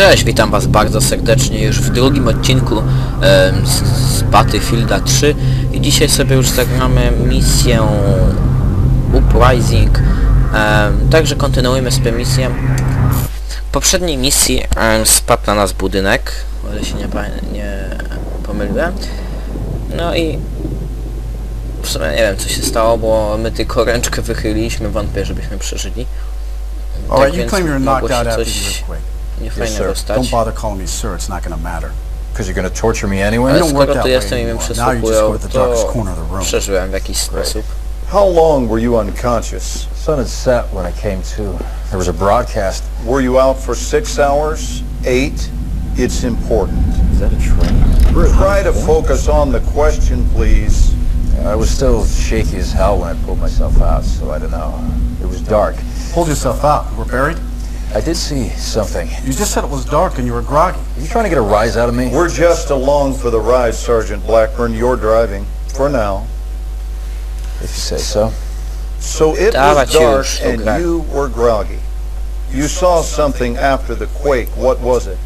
Cześć, witam was bardzo serdecznie już w drugim odcinku em, z, z Battlefielda 3 i dzisiaj sobie już zagramy misję Uprising, em, także kontynuujemy sobie misję. W poprzedniej misji em, spadł na nas budynek, o ile się nie, nie pomyliłem. No i w sumie nie wiem co się stało, bo my tylko ręczkę wychyliliśmy, wątpię żebyśmy przeżyli. All right, więc mogło się coś earthquake. niefajnego sir. stać. Don't bother calling me sir, it's not gonna matter. Because you're gonna torture me anyway? Ale don't work skoro that tu way jestem i mnie anymore. Now you just przesłuchują, go to the darkest corner of the room. przeżyłem w jakiś sposób. How long were you unconscious? Sun had set when I came to. There was a broadcast. Were you out for six hours? Eight? It's important. Is that a train? Try to focus on the question, please. I was still shaky as hell when I pulled myself out, so I don't know. It was dark. Pulled yourself out. You were buried? I did see something. You just said it was dark and you were groggy. Are you trying to get a rise out of me? We're just along for the ride, Sergeant Blackburn. You're driving. For now. If you say so. So it was dark już, and dobra. you were groggy. You saw something after the quake. What was it?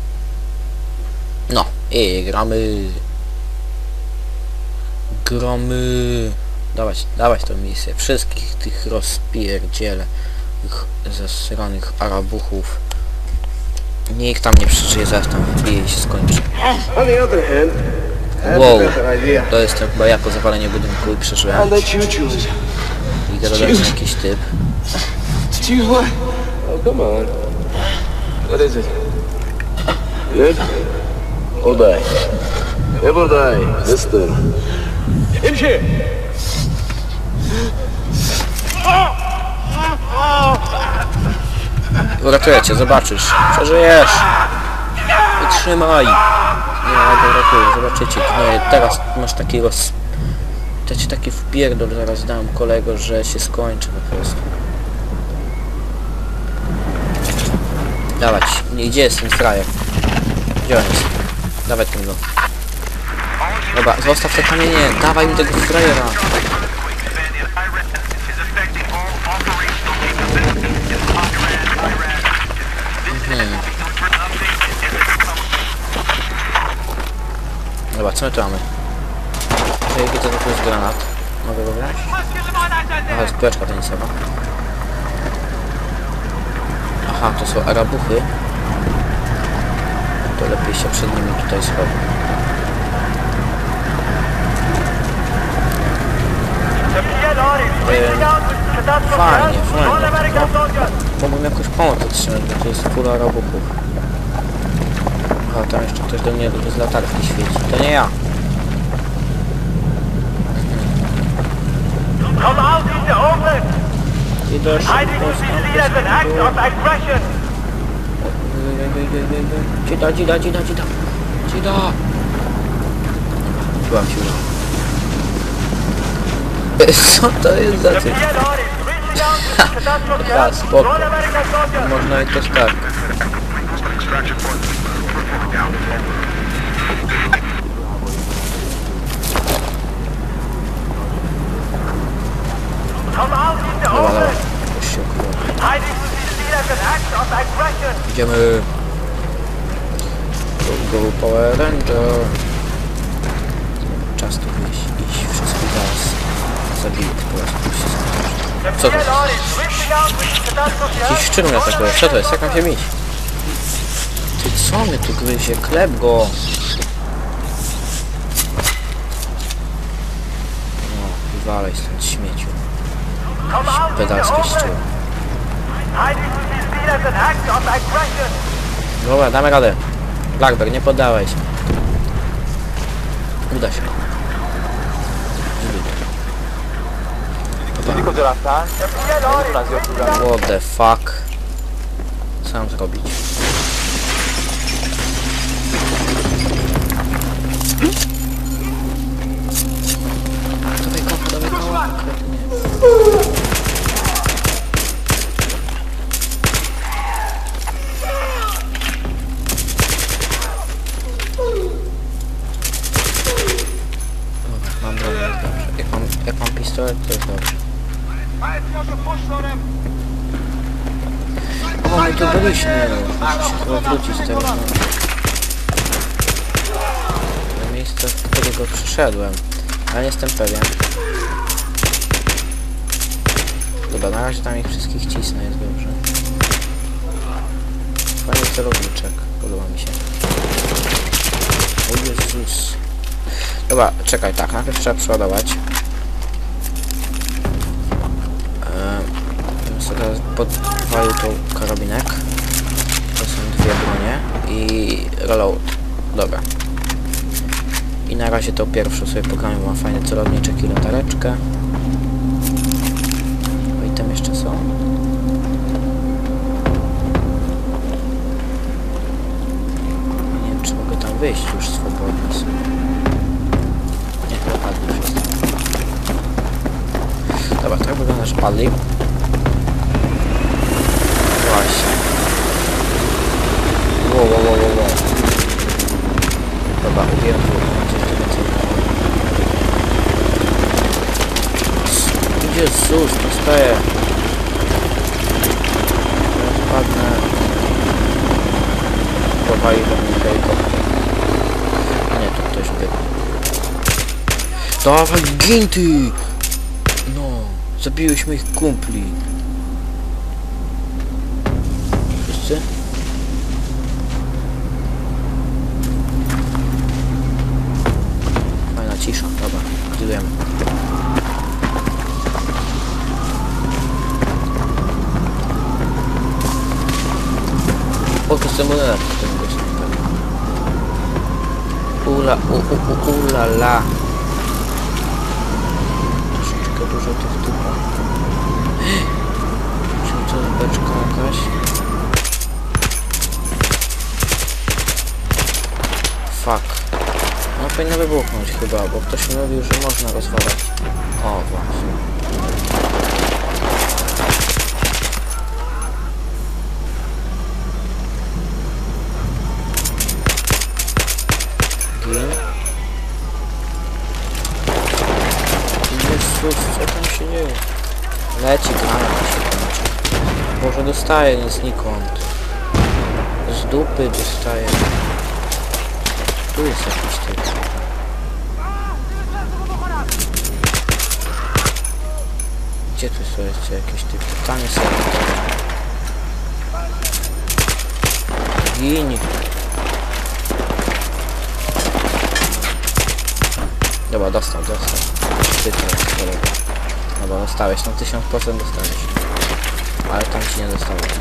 No, eh, i gramy. Gromy. Dawać, dawać tą misję. Wszystkich tych rozpierdziele. Tych zesranych Arabuchów. Nikt tam nie przeżyje, zaraz tam wbije i się skończy. Wow. To jest to chyba ja po zawaleniu budynku i przeżyłem. I gadał jakiś typ. Choose what? Oh, come on. What is it? Good? Or die? Live or die. This thing. In here! Uratuję cię, zobaczysz. Przeżyjesz. Wytrzymaj. Nie, ja go uratuję, zobaczycie. No i teraz masz taki roz... To ci taki wpierdol zaraz dam kolego, że się skończy po prostu. Dawać. Nie, gdzie jest ten frajer? Gdzie on jest? Dawaj ten go. Dobra, zostaw te kamienie. Dawaj mi tego frajera. Dobra, co my tu mamy? Widzę, to jest granat. Mogę go wziąć? Aha, jest piłeczka tenisowa. Aha, to są arabuchy. To lepiej się przed nimi tutaj schować. Fajnie, fajnie. Mogłem jakoś pomoc otrzymać, bo to jest full arabuchów. A tam jeszcze ktoś do mnie z latarki świeci. To nie ja. Come out in the open! Idę! Dzida, dzida, dzida, dzida. Dzida. Byłam się już. Co to jest za ty? Ja, area. spoko. Można i też tak. Dobra, dobra. Już się! Idziemy. Go, go Power Ranger. Czas tu wyjść, iść. Wszystko zaraz zabiję po skończy. The Co to jest? Jakiś szczur mnie atakuje. Co to jest? Jak mam się bić? Ty co mnie tu gryzie? Klep go! No, wywalaj stąd śmieciu. Pedalskie szczur. Dobra, damy radę. Blackberg, nie poddawaj się. Uda się. Reaching out What the fuck? Co mam zrobić? Przyszedłem. Ale nie jestem pewien. Dobra, na razie tam ich wszystkich cisnę, jest dobrze. Fajny celowniczek, podoba mi się. O Jezus. Dobra, czekaj, tak, najpierw trzeba przeładować. Bym sobie podwalił tą karabinek. To są dwie bronie. I reload. Dobra. I na razie tą pierwszą sobie pogramy, bo ma fajny celowniczek i latareczkę. O, i tam jeszcze są. Nie wiem, czy mogę tam wyjść już swobodnie sobie. Nie, chyba padli wszyscy. Dobra, tak wygląda, że padli. Właśnie. Wow, wow, wow, wow, wow. Dobra, ubiłem dwóch, mam nadzieję, że więcej nie Jezus, dostaję. Teraz padnę. Powali do mnie. Nie, tu ktoś biegnie. Dawaj, gin ty! No, zabiłeś moich kumpli. Wszyscy? Fajna cisza, dobra, budujemy. O, to jest budynek, w którym gościem pewnie. Ula, u, u, u, ula, la. Troszeczkę dużo tych typa. Czyli to jest beczka jakaś? Fuck. No powinno wybuchnąć chyba, bo ktoś mówił, że można rozwalać. O, właśnie. Się dzieje? Leci granat. Boże, dostaje nie znikąd. Z dupy dostaje. Tu jest jakiś typ. Gdzie tu są jeszcze jakieś typy? Tam jest jakiś. Gin. Dobra, dostał, dostał. Ty to kolega. Dobra, dostałeś, no 1000% dostałeś. Ale tam ci nie dostałeś.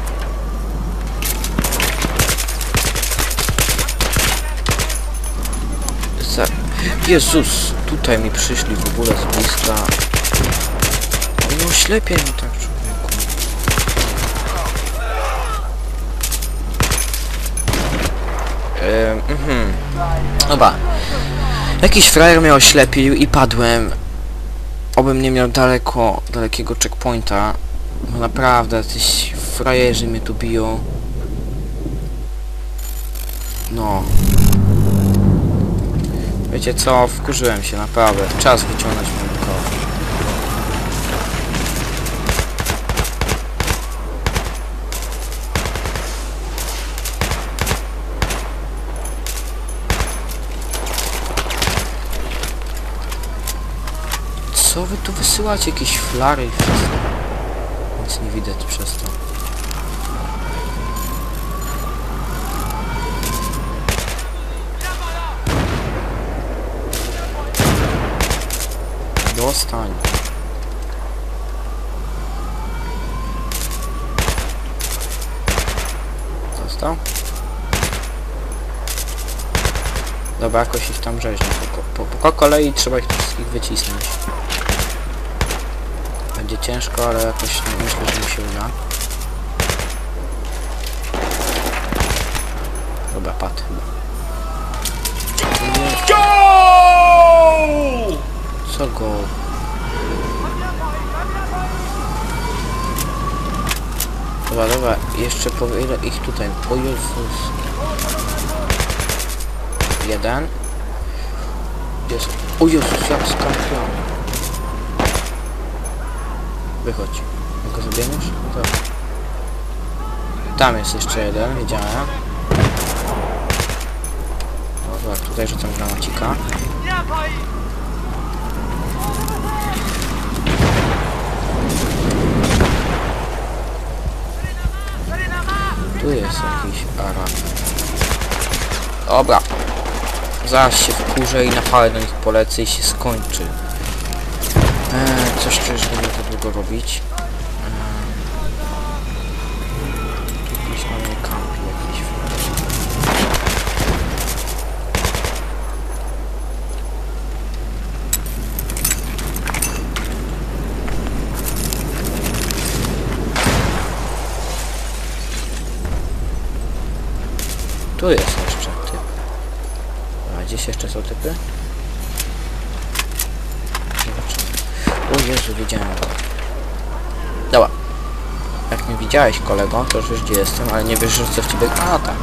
Za... Jezus! Tutaj mi przyszli w ogóle z bliska. No ślepia mi tak, człowieku. Ehm, mhm. Jakiś frajer mnie oślepił i padłem. Obym nie miał daleko, dalekiego checkpointa. No naprawdę, jacyś frajerzy mnie tu biją. No. Wiecie co, wkurzyłem się, naprawdę. Czas wyciągnąć mój tu wysyłacie? Jakieś flary i wszystko. Nic nie widać przez to. Dostań. Dostał? Dobra, jakoś ich tam rzeźnie. Po, po, po kolei trzeba ich wszystkich wycisnąć. Będzie ciężko, ale jakoś myślę, że mi się uda. Dobra, padł chyba. Co go? Dobra, dobra, jeszcze po ile ich tutaj? O Jezus. Jeden. Jest. O Jezus, jak skampiony. Wychodź. Zabijemy już? Tak. Tam jest jeszcze jeden, widziałem. Dobra, tutaj rzucam granacika. Tu jest jakiś Arab. Dobra. Zaraz się wkurzę i napalę do nich polecę i się skończy. Eee, coś czuję, że nie to długo robić. Tu gdzieś mamy kampi jakiś. Tu jest jeszcze typ. A gdzieś jeszcze są typy? Zobaczymy. O Jezu, widziałem go. Dobra. Jak mnie widziałeś kolego, to już gdzie jestem, ale nie wiesz, że co w ciebie... A tak.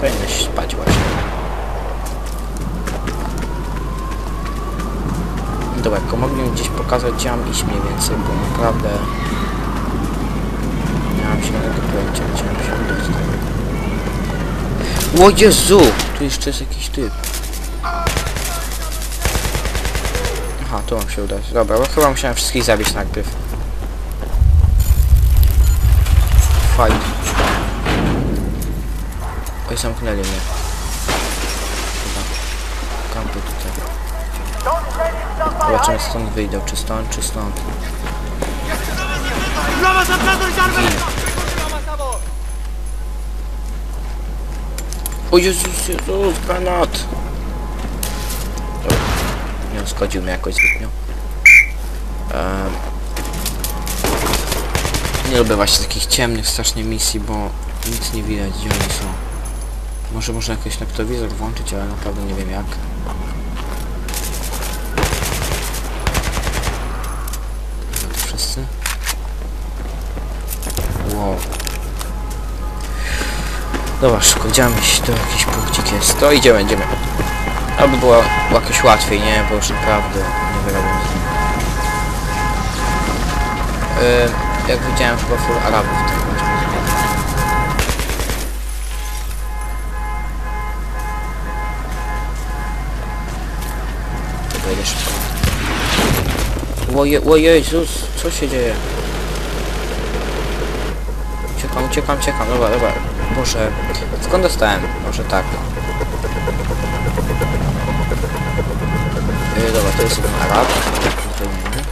Powinieneś spać właśnie. Dobra, tylko mogli mi gdzieś pokazać gdzie mam iść mniej więcej, bo naprawdę... Nie mam zielonego pojęcia, gdzie mam się dostać. O Jezu! Tu jeszcze jest jakiś typ. Aha, tu mam się udać. Dobra, bo chyba musiałem wszystkich zabić najpierw. Fight. Oj, zamknęli mnie. Chyba. Kampuj tutaj. Zobaczymy stąd wyjdę, czy stąd, czy stąd. O Jezus, Jezus, granat! Nie uszkodził mnie jakoś zbytnio. Nie lubię właśnie takich ciemnych strasznie misji, bo nic nie widać gdzie oni są. Może można jakoś noktowizor włączyć, ale naprawdę nie wiem jak. To wszyscy? Wow. Dobra, szybko idziemy iść, to jakiś punkcik jest. To idziemy, idziemy. Aby było jakoś łatwiej, nie? Bo już naprawdę nie wyrobię. Yy, jak widziałem chyba full Arabów. Dobra, idę szybko. O Jezus, co się dzieje? Uciekam, uciekam, uciekam, dobra, dobra. Boże, skąd dostałem? Może tak. Yy, dobra, to jest jeden Arab. Zdejmijmy.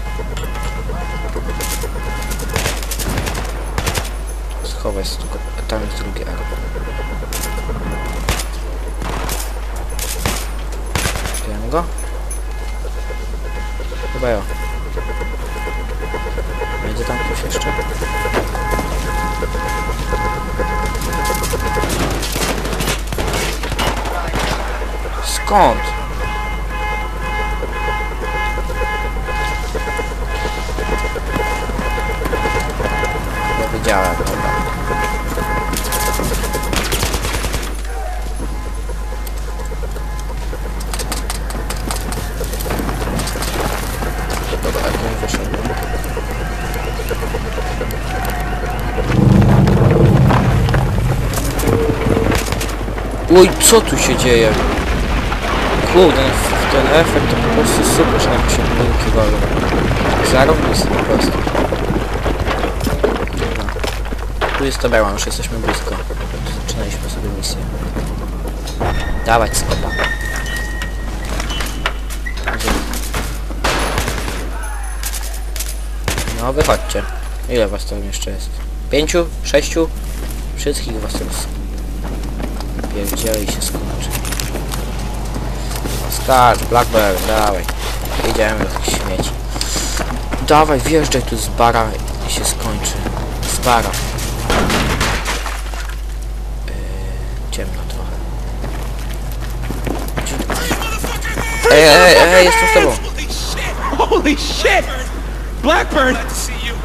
Schowaj się tylko, tam jest drugi Arab. Zdejmę go? Chyba. Będzie tam ktoś jeszcze? Skąd? Jak nie wyszedłem. Oj, co tu się dzieje? Kurde, ten, efekt to po prostu super, że nam się budynki walą. Zarobisty po prostu. Tu jest tabela, już jesteśmy blisko. Zaczynaliśmy sobie misję. Dawać skopa. No wychodźcie. Ile was tam jeszcze jest? Pięciu? Sześciu? Wszystkich was jest. Pierdzieli się skończy. Skacz, Blackbird, dawaj. Idziemy do tych śmieci. Dawaj, wjeżdżaj tu z bara i się skończy. Z bara. Ej, ej, ej, jestem z tobą. Holy shit! Blackburn!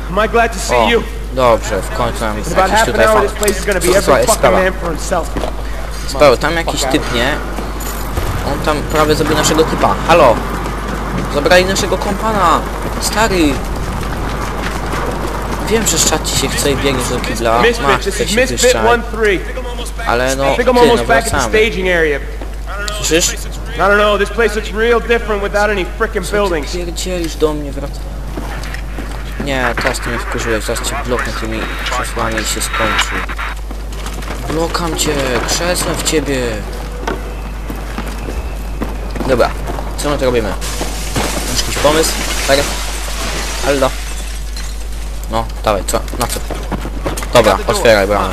Am I glad to see you? dobrze, w końcu about jakiś tutaj fan. this place is gonna be Słuchaj, every fucking sprawa. man for himself. Speł, tam jakiś typ, nie? On tam prawie zabił naszego typa. Halo! Zabrali naszego kompana! Stary! Wiem, że szczać ci się chce i biegniesz do kibla. Masz, chce się wyszczać. 1-3. Ale no, ty, no wracamy. Słyszysz? I don't know, this place looks real different without any frickin' buildings. Pierdzielisz do mnie, wraca. Nie, teraz ty mnie wkurzyłeś, zaraz cię bloknę tymi krzesłami i się skończy. Blokam cię, krzesłem w ciebie. Dobra, co my tu robimy? Masz jakiś pomysł? Tak? Aldo. No, dawaj, co? Na co? Dobra, otwieraj bramę.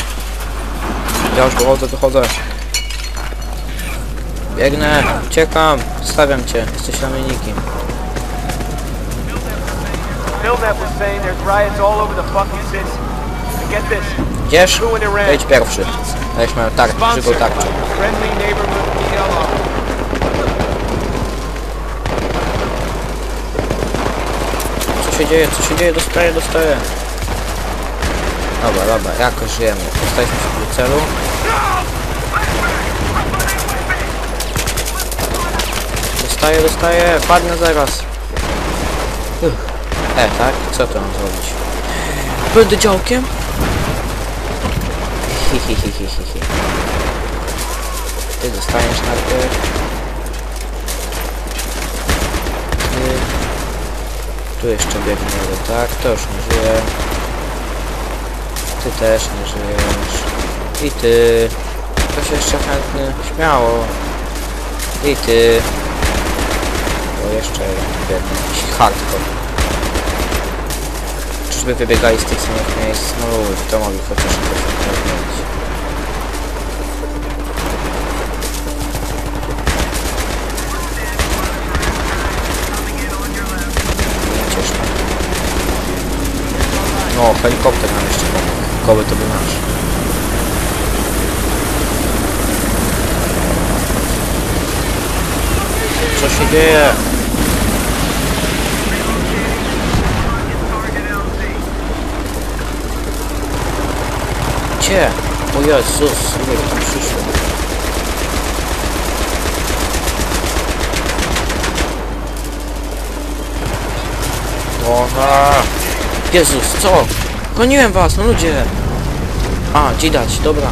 Ja już dochodzę, dochodzę. Biegnę, uciekam, stawiam cię, jesteś. And get this, Idziesz? Idź pierwszy. Weź mają tarczę, żywą tarczę. Co się dzieje? Co się dzieje? Dostaję, dostaję. Dobra, dobra, jakoś żyjemy. Dostaliśmy się do celu. Dostaję, dostaję. Padnę zaraz. Uff. E, tak? Co to mam zrobić? Będę działkiem? Hi, hi, hi, hi, hi, hi. Ty dostaniesz najpierw. Ty. Tu jeszcze biegnie jeden, tak? To już nie żyje. Ty też nie żyjesz. I ty. Ktoś jeszcze chętny? Śmiało. I ty. O, jeszcze. Jakiś hardcore. Czyżby wybiegali z tych samych miejsc? No to mogli chociaż zrobić. Ciężko. No, helikopter nam jeszcze pomógł. Koły to był nasz. Co się dzieje? Gdzie? O Jezus, ile tam przyszło. Dobra. Jezus, co? Goniłem was, no ludzie! A, dzidać, dobra.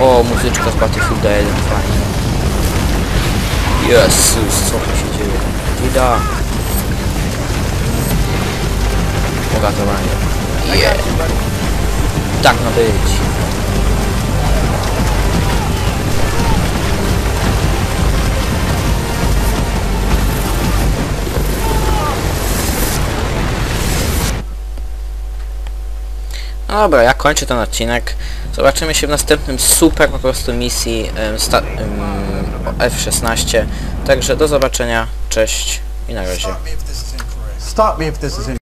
O, muzyczka z Battlefielda 1, fajnie. Jezus, co tu się dzieje? Dzida. Uratowanie. Yeah. Tak ma być. No dobra, ja kończę ten odcinek. Zobaczymy się w następnym super po prostu misji em, sta- em, o F-16. Także do zobaczenia, cześć i na razie.